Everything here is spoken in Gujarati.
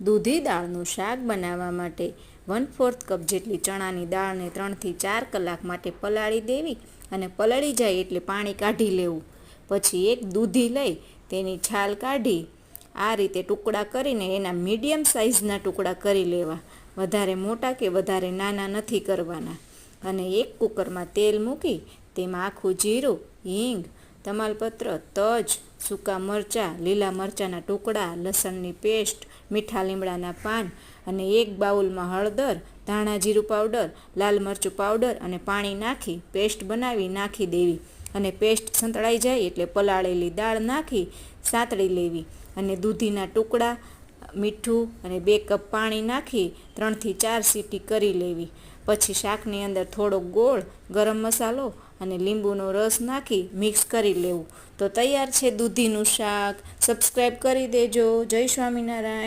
દૂધી દાળનું શાક બનાવવા માટે વન ફોર્થ કપ જેટલી ચણાની દાળને ત્રણથી ચાર કલાક માટે પલાળી દેવી અને પલાળી જાય એટલે પાણી કાઢી લેવું. પછી એક દૂધી લઈ તેની છાલ કાઢી આ રીતે ટુકડા કરીને એના મીડિયમ સાઇઝના ટુકડા કરી લેવા. વધારે મોટા કે વધારે નાના નથી કરવાના. અને એક કુકરમાં તેલ મૂકી તેમાં આખું જીરું, હિંગ, તમાલપત્ર, તજ, સૂકા મરચાં, લીલા મરચાંના ટુકડા, લસણની પેસ્ટ મીઠા લીમડાના પાન અને એક બાઉલમાં હળદર, ધાણા જીરું પાવડર, લાલ મરચું પાવડર અને પાણી નાખી પેસ્ટ બનાવી નાખી દેવી. અને પેસ્ટ સંતળાઈ જાય એટલે પલાળેલી દાળ નાખી સાંતળી લેવી. અને દૂધીના ટુકડા, મીઠું અને બે કપ પાણી નાખી ત્રણથી ચાર સીટી કરી લેવી. પછી શાકની અંદર થોડો ગોળ, ગરમ મસાલો અને લીંબુનો રસ નાખી મિક્સ કરી લેવું. તો તૈયાર છે દૂધીનું શાક. સબસ્ક્રાઈબ કરી દેજો. જય સ્વામિનારાયણ.